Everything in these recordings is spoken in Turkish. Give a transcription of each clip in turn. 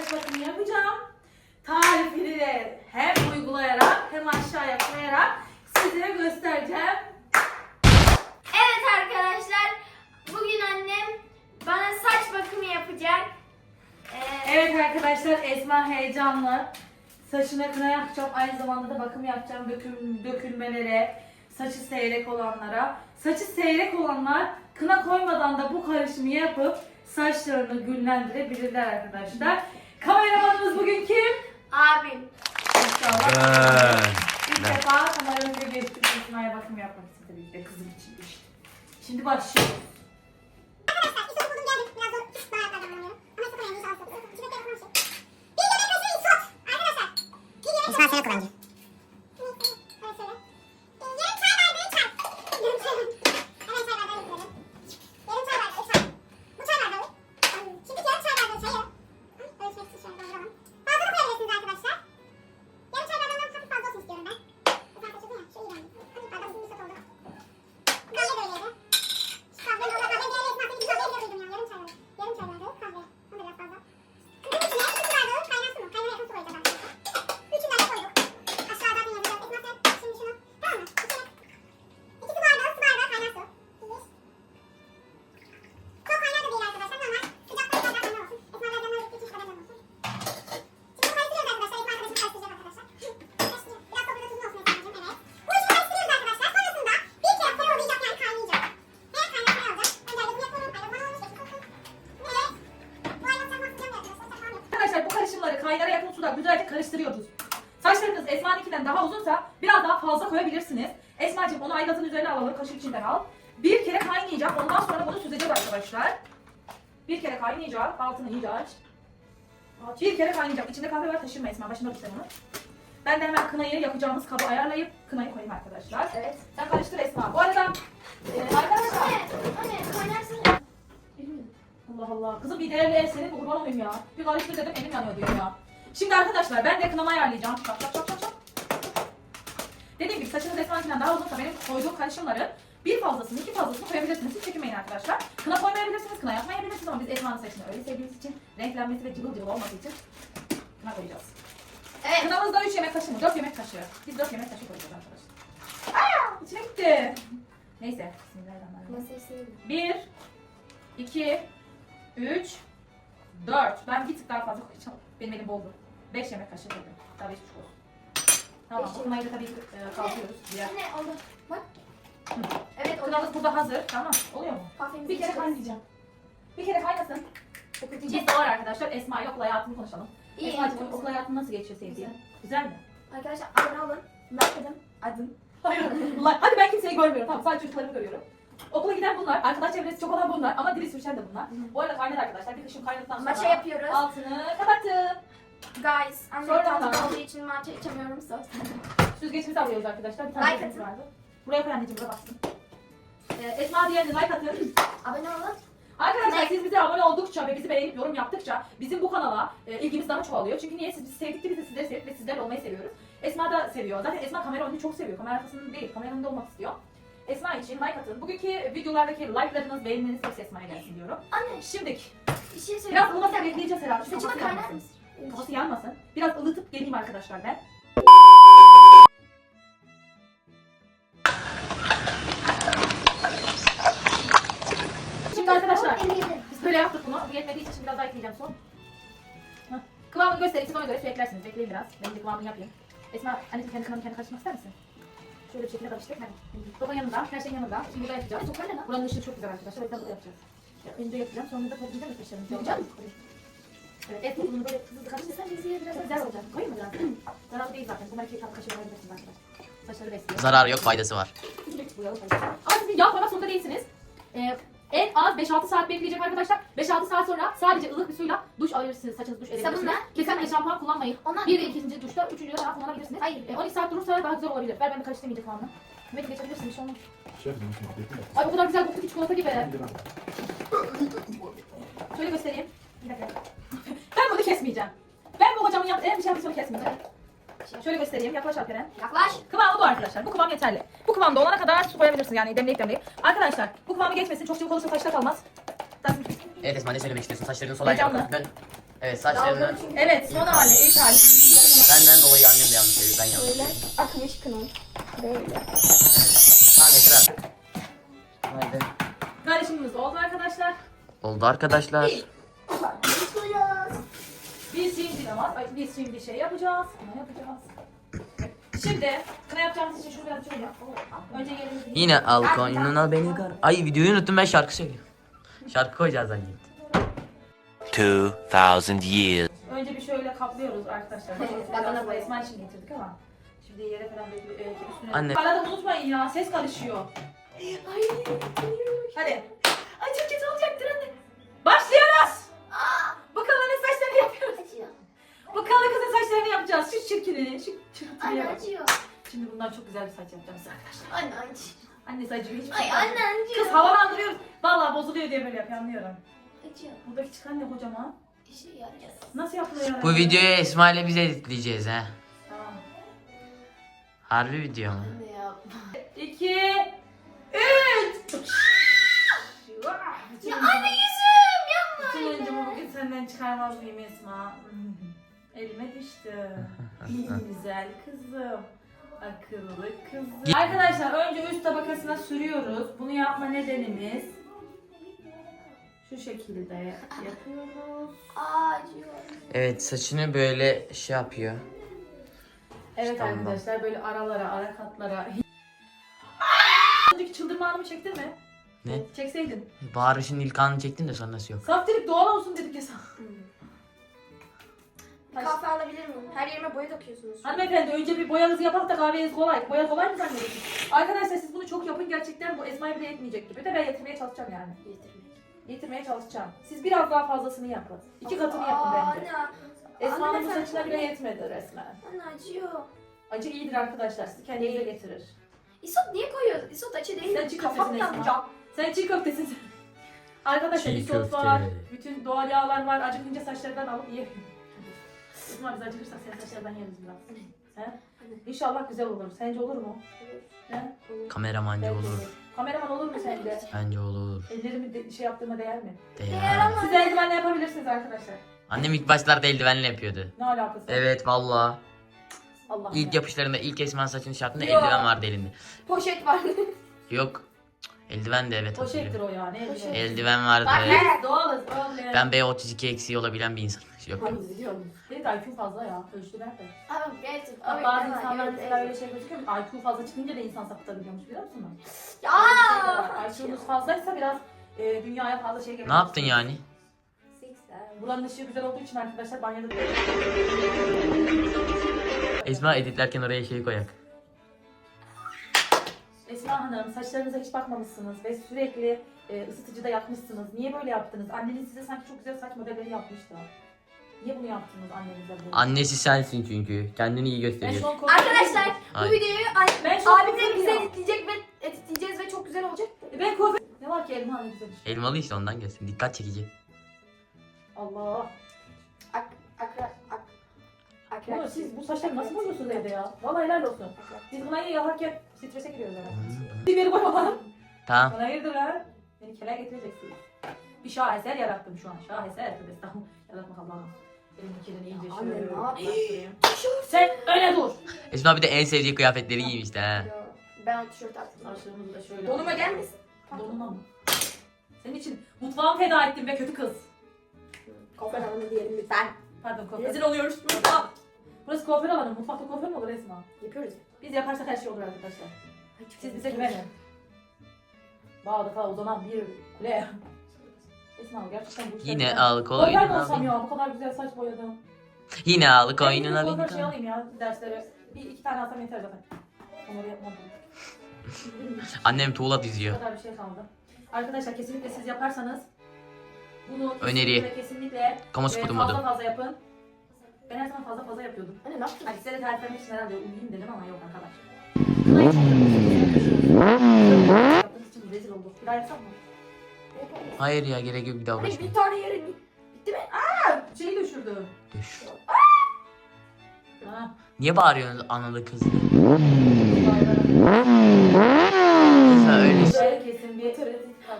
saç bakımı yapacağım. Tarifini de hem uygulayarak hem aşağıya koyarak size göstereceğim. Evet arkadaşlar, bugün annem bana saç bakımı yapacak. Ee, Evet arkadaşlar Esma heyecanlı. Saçına kına yapacağım. Aynı zamanda da bakım yapacağım. Dökül, dökülmelere, saçı seyrek olanlara. Saçı seyrek olanlar kına koymadan da bu karışımı yapıp saçlarını güllendirebilirler arkadaşlar. Kameramanımız bugün kim? abim. İnşallah. Evet. İlk defa kameramıza geçtik. Esma'ya bakım yapmak istedi bir de kızım için işte. Şimdi başlıyoruz. Bir kere kaynayacak. Altını iyice aç. Bir kere kaynayacak. İçinde kahve var taşırma Esma. Başında tut sen onu. Ben de hemen kınayı yapacağımız kabı ayarlayıp kınayı koyayım arkadaşlar. Evet. Sen karıştır Esma. Bu arada e, arkadaşlar Anne, anne. Allah Allah. Kızım bir değerli el senin kurban olayım ya. Bir karıştır dedim elim yanıyor diyor ya. Şimdi arkadaşlar ben de kınama ayarlayacağım. Çak çak çak çak. Dediğim gibi saçınız esmankinden daha uzunsa benim koyduğum karışımları bir fazlasını iki fazlasını koyabilirsiniz. Hiç çekinmeyin arkadaşlar. Kına koymayabilirsiniz, kına yapmayabilirsiniz ama biz Esma'nın saçını öyle sevdiğimiz için, renklenmesi ve cıvıl cıvıl olması için kına koyacağız. Evet. Kınamız da 3 yemek kaşığı mı? 4 yemek kaşığı. Biz 4 yemek kaşığı koyacağız arkadaşlar. Aa, içine gitti. Neyse. Bismillahirrahmanirrahim. 1, 2, 3, 4. Ben bir tık daha fazla koyacağım. Benim elim boldu. 5 yemek kaşığı dedim. Daha 5 buçuk olsun. Tamam, Beş kınayı da tabii e, kalkıyoruz. Diğer. Anne oldu. Bak. Evet. Kınamız burada hazır. Tamam, oluyor mu? Kahvemizi Bir kere içeceğiz. kaynayacağım. Bir kere kaynasın. İkincisi de var arkadaşlar. Esma yok, okul hayatını konuşalım. İyi. Esma'cığım okul hayatın nasıl geçiyor sevdiğin? Güzel mi? Arkadaşlar abone olun. Like edin. Adın. Hayır. Ulan, Hadi ben kimseyi görmüyorum. Tamam sadece çocuklarımı görüyorum. Okula giden bunlar, arkadaş çevresi çok olan bunlar ama dili sürçen de bunlar. Bu arada kaynar arkadaşlar. Bir kışın kaynadıktan sonra Maça yapıyoruz. altını kapattım. Guys, anne Sonra tatil da- olduğu için maça içemiyorum söz. Süzgeçimizi alıyoruz arkadaşlar. Bir tane Like like atın. vardı. Buraya koy anneciğim, buraya baksın. Ee, Esma diğerine like atın. Abone olun. Arkadaşlar siz bize abone oldukça ve bizi beğenip yorum yaptıkça bizim bu kanala e, ilgimiz daha çoğalıyor. Çünkü niye? Siz bizi sevdikçe biz de sizleri sevip ve sizlerle olmayı seviyoruz. Esma da seviyor. Zaten Esma kamera oyunu çok seviyor. Kamera arkasında değil, kamera önünde olmak istiyor. Esma için like atın. Bugünkü videolardaki like'larınız, beğenileriniz hepsi Esma'ya gelsin diyorum. Anne Şimdiki bir şey söyleyeyim. biraz ılıması bekleyeceğiz herhalde. Saçıma kaynar mısın? Kafası yanmasın. Biraz ılıtıp geleyim arkadaşlar ben. Böyle yaptık bunu. Bu yetmediği için biraz daha ekleyeceğim son. Hah. Kıvamını göstereyim siz ona göre eklersiniz. Bekleyin biraz. Ben de kıvamını yapayım. Esma anneciğim kendi kıvamını kendi karıştırmak ister misin? Şöyle bir şekilde karıştır. Hadi. Sobanın yanında, her şeyin yanında. Şimdi burada yapacağız. Ne lan? Buranın ışığı çok güzel arkadaşlar. Burada yapacağız. Ya, önce yapacağım. Sonra da koyacağım. Göstereceğim. Yapacak Evet, et tozunu böyle hızlı karıştırırsan bizi biraz güzel olacak. Koyayım mı biraz? Zararlı değil zaten. Bunlar iki tatlı kaşığı koyabilirsiniz arkadaşlar. Saçları besliyor. Zararı yok faydası var. Ama siz yağ koymak zorunda değilsiniz. Ee, en az 5-6 saat bekleyecek arkadaşlar. 5-6 saat sonra sadece ılık bir suyla duş alabilirsiniz. Saçınız duş edebilirsiniz. Sabunla Kesinlikle şampuan kullanmayın. Ondan Bir ve ikinci duşta, üçüncü de daha kullanabilirsiniz. Hayır. Ee, 12 saat durursa daha güzel olabilir. Ver ben de karıştırayım iyice kıvamını. Mehmet geçebilirsin bir şey olmaz. Şef? Ay o kadar güzel koktu ki çikolata gibi. Şöyle göstereyim. Bir dakika. ben bunu kesmeyeceğim. Ben bu hocamın yaptığı en bir şey yaptığını Şöyle göstereyim. Yaklaş Alperen. Yaklaş. Kıvamı bu arkadaşlar. Bu kıvam yeterli. Bu kıvamda olana kadar su koyabilirsiniz yani demleyip demleyip. Arkadaşlar bu kıvamı geçmesin. Çok çabuk olursa saçta kalmaz. Zaten Evet Esma ne söylemek istiyorsun? Saçlarının solay Heyecanlı. Dön. Evet saçlarını Evet son hali ilk hali. benden dolayı annem de yanlış söylüyor. Ben yanlış Böyle söylüyorum. akmış kınam. Böyle. Tamam yeter artık. Hadi. Kardeşimiz oldu arkadaşlar. Oldu arkadaşlar. Biz şimdi namaz, ay, biz şimdi şey yapacağız. Ne yapacağız? Şimdi kına yapacağımız için biraz şöyle yap. Önce yerimizi Yine al koynuna beni kar. Ay videoyu unuttum ben şarkı söylüyorum. Şarkı koyacağız zannettim. 2,000 years. Önce bir şöyle kaplıyoruz arkadaşlar. Bakana Biraz boya. Esma için getirdik ama. Şimdi yere falan böyle bir, e, üstüne. Anne. Arada unutmayın ya ses karışıyor. Ay. Hadi. Ay çok Bakalım kızın saçlarını yapacağız. Şu çirkini, şu çırpıntıyı Anne yap. acıyor. Şimdi bundan çok güzel bir saç yapacağız arkadaşlar. Anne acıyor. Annesi acıyor hiçbir Ay şey anne acıyor. Kız havalandırıyoruz. Vallahi bozuluyor diye böyle yapıyor anlıyorum. Acıyor. Buradaki çıkan ne kocaman? İşe yarayacağız. Nasıl yapılıyor yani? Bu videoyu Esma ile biz editleyeceğiz ha. Tamam. Harbi video mu? Anne yapma. İki, üç. Ya anne yüzüm yapma. Bütün oyuncumu bugün senden çıkarmaz mıyım Esma? Elime düştü. Güzel kızım. Akıllı kızım. Arkadaşlar önce üst tabakasına sürüyoruz. Bunu yapma nedenimiz şu şekilde yapıyoruz. Acıyor. Evet saçını böyle şey yapıyor. Evet İşte ondan. arkadaşlar böyle aralara, ara katlara. Önceki çıldırma anımı çektin mi? Ne? Çekseydin. Bağırışın ilk anını çektim de sonrası yok. Saf dedik doğal olsun dedik ya sana. Kahve alabilir miyim? Her yerime boya döküyorsunuz. Hanımefendi önce bir boyanızı yapalım da kahveniz kolay. Boya kolay mı zannediyorsunuz? Arkadaşlar siz bunu çok yapın gerçekten bu Esma'ya bile yetmeyecek gibi de ben yetirmeye çalışacağım yani. Getirmek. Getirmeye çalışacağım. Siz biraz daha fazlasını yapın. İki katını yapın bence. Anne. Esma'nın bu saçına bile yetmedi resmen. Anne acıyor. Acı iyidir arkadaşlar. Sizi kendinize getirir. İsot niye koyuyor? Isot acı değil. Sen çiğ Kafam köftesin Esma. yanacak. Sen çiğ köftesin. Arkadaşlar Çiğ isot köfte. var. Bütün doğal yağlar var. Acıkınca saçlardan alıp yiyelim. Esma biz acıkırsak senin saçlardan yeriz biraz. He? İnşallah güzel olur. Sence olur mu? He? Kameramancı Bence olur. Kameraman olur mu sence? Bence olur. Ellerimi de, şey yaptığıma değer mi? Değer. Siz eldivenle yapabilirsiniz arkadaşlar. Annem ilk başlarda eldivenle yapıyordu. Ne alakası? var? Evet valla. Allah İlk yapışlarında ilk Esma saçını şey yaptığında Yok. eldiven vardı elinde. Poşet var. Yok. Eldiven de evet Poşettir hatırlıyorum. o yani. eldiven. Poşet. Eldiven vardı. Bak, evet. Biz doğalız. Ben B32 eksiği olabilen bir insanım. Yok. Ay, biliyorum. Benim de IQ fazla ya. Ölçtüler de. Abi gerçekten. Bak, Abi, bazı insanlar mesela öyle şey gözüküyor. mu? IQ fazla çıkınca da insan sapıtabiliyormuş biliyor musunuz? Ya. IQ'nuz fazlaysa biraz e, dünyaya fazla şey Ne yaptın yani? Buranın ışığı güzel olduğu için arkadaşlar banyoda Esma editlerken oraya şey koyak. Hanım saçlarınıza hiç bakmamışsınız ve sürekli e, ısıtıcıda yakmışsınız. Niye böyle yaptınız? Anneniz size sanki çok güzel saç modelleri yapmıştı. Niye bunu yaptınız annenize bu? Annesi sensin çünkü. Kendini iyi Ben gösteriyor. şu an korkuyorum. Arkadaşlar bu videoyu Ben şu an abimle bize korkuyorum. editleyecek ve editleyeceğiz ve çok güzel olacak. E, Ben korkuyorum. Ne var ki elma ne güzel işte. Elmalı işte ondan gelsin. Dikkat çekici. Allah. Ak akra ak akra. Oğlum siz bu saçları nasıl boyuyorsunuz evde ya? Vallahi helal olsun. Biz buna iyi yaparken strese giriyoruz. Bir beni boyamadım. Tamam. Bana hayırdır lan? Beni keler getireceksiniz. Bir şaheser yarattım şu an. Şaheser. Tövbe estağfurullah. Yaratmak Allah'ım. Benim fikrini iyice Anne, şöyle. ne bastırayım. Sen öyle dur. Esma bir de en sevdiği kıyafetleri giymişti ha. Ben o tişört attım. Da şöyle. Donuma gelmesin. Donuma mı? Senin için mutfağımı feda ettim be kötü kız. Kuaför alanı diyelim lütfen. Pardon kuaför. Rezil oluyoruz. Aa, Burası kuaför alanı. Mutfakta kuaför mü olur Esma? Yapıyoruz. Biz yaparsak her şey olur arkadaşlar. Siz bize güvenin. Bağda falan uzanan bir kule. Esma gerçekten bu işler... Yine al Boyar mı koynuna olsam ya? Bu kadar güzel saç boyadım. Yine al Ben koynuna bir kuaför şey alayım ya derslere. Bir iki tane alsam yeter zaten. Onları yapmam. Annem tuğla Bu diziyor. kadar bir şey kaldı. Arkadaşlar kesinlikle siz yaparsanız bunu Öneri. kesinlikle kesinlikle Kamu e, spotu fazla fazla yapın. Ben her zaman fazla fazla yapıyordum. Anne ne yaptın? Hani size de tarif etmek için herhalde uyuyayım dedim ama yok arkadaş. Kına için Yaptığınız için rezil olduk. Bir daha yapsam mı? Hayır ya gerek yok bir daha uğraşma. bir tane yerin. Bitti mi? Şeyi düşürdü. Düş. Ha. Niye bağırıyorsunuz analı kızı? bayrağı. Esma öyle. Şöyle kesin bir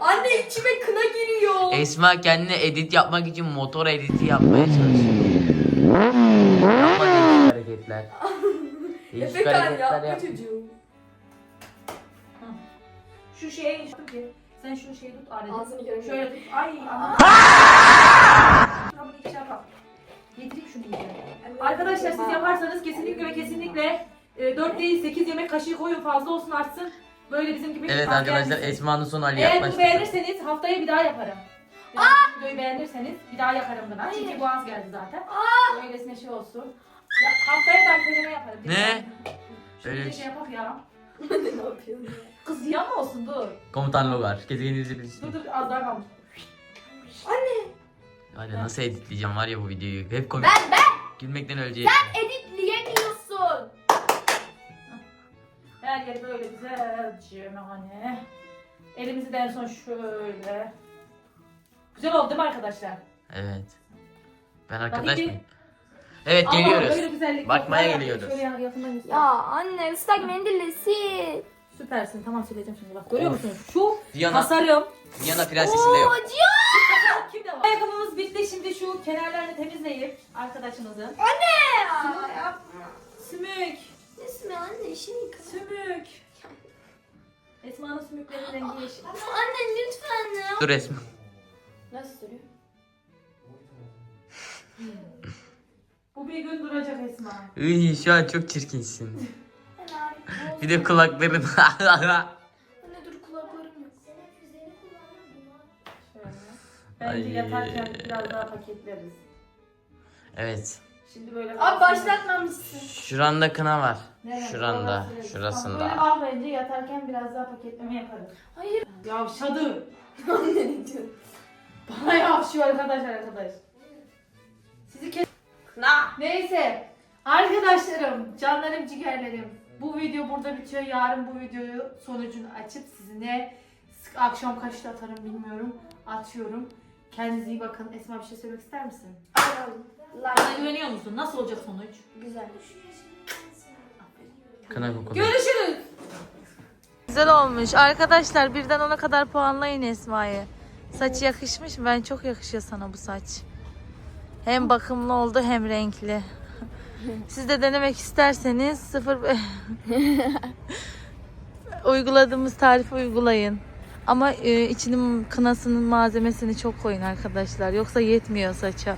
Anne içime kına giriyor. Esma kendine edit yapmak için motor editi yapmaya çalışıyor. Yapma değişik hareketler. Değişik Efekan hareketler yapma yap. çocuğum. Şu şeye yaptım ki. Sen şu şeyi tut alet. Ağzını göremiyorum. Şöyle tut. Ay bunu iki şey yapalım. Getireyim şunu iyice. Arkadaşlar siz yaparsanız kesinlikle ve kesinlikle e, 4 değil 8 yemek kaşığı koyun fazla olsun artsın. Böyle bizim gibi Evet arkadaşlar. Esma'nın son hali Eğer bunu yaklaştı. beğenirseniz haftaya bir daha yaparım. Bu videoyu beğenirseniz bir daha yaparım buna. Çünkü bu az geldi zaten. Böylesine şey olsun. Ya, haftaya ben deneme yaparım. Ne? Şöyle Öyle bir şey yapak ya. ne yapıyorsun ya? Kız ziyan mı olsun dur. Komutan Logar. Gezegenimizi Dur bilsin. dur az daha kalmış. Anne. Hadi nasıl editleyeceğim var ya bu videoyu. Hep komik. Ben ben Gülmekten öleceğim. editleyemiyorsun. Her yeri böyle güzelce hani. Elimizi de en son şöyle. Güzel oldu değil mi arkadaşlar? Evet. Ben arkadaş mıyım? Evet Ama geliyoruz. güzellik Bakmaya yok. Ver, geliyoruz. Şöyle yan- yakından göster. Ya anne ıslak mendille sil. Süpersin tamam sileceğim şimdi bak. Görüyor Of. musunuz? Şu Viyana, tasarım. Viyana prensesinde yok. Kimde var? Ayakkabımız bitti. Şimdi şu kenarlarını temizleyip arkadaşımızın. Ya yapma. Sümük. Esme anne işini yıka. Sümük. Esma'nın sümüklerinin rengi yeşil. Anne lütfen ya. Dur Esma. Nasıl duruyor? Bu bir gün duracak Esma. Iy, şu an çok çirkinsin. Ben harika. Bir de kulakların. Anne dur kulaklarım yok. Şöyle. Bence Ay. yatarken biraz daha paketleriz. evet. Şimdi böyle Abi başlatmamışsın. Şuranda kına var. Nerede? Şuranda, Orası. Ama Böyle şurasında. al bence yatarken biraz daha paketleme yaparız. Hayır. Yavşadı. Anne ne diyorsun? Bana yavşıyor arkadaş arkadaş. Sizi kes... Kına. Neyse. Arkadaşlarım, canlarım, ciğerlerim. Bu video burada bitiyor. Yarın bu videoyu sonucunu açıp sizinle sık- akşam kaçta atarım bilmiyorum. Atıyorum. Kendinize iyi bakın. Esma bir şey söylemek ister misin? Bana güveniyor musun? Nasıl olacak sonuç? Güzel. Kına kokulu. Görüşürüz. Güzel olmuş. Arkadaşlar birden ona kadar puanlayın Esma'yı. Saç yakışmış mı? Ben çok yakışıyor sana bu saç. Hem bakımlı oldu hem renkli. Siz de denemek isterseniz sıfır uyguladığımız tarifi uygulayın. Ama e, içinin kınasının malzemesini çok koyun arkadaşlar. Yoksa yetmiyor saça.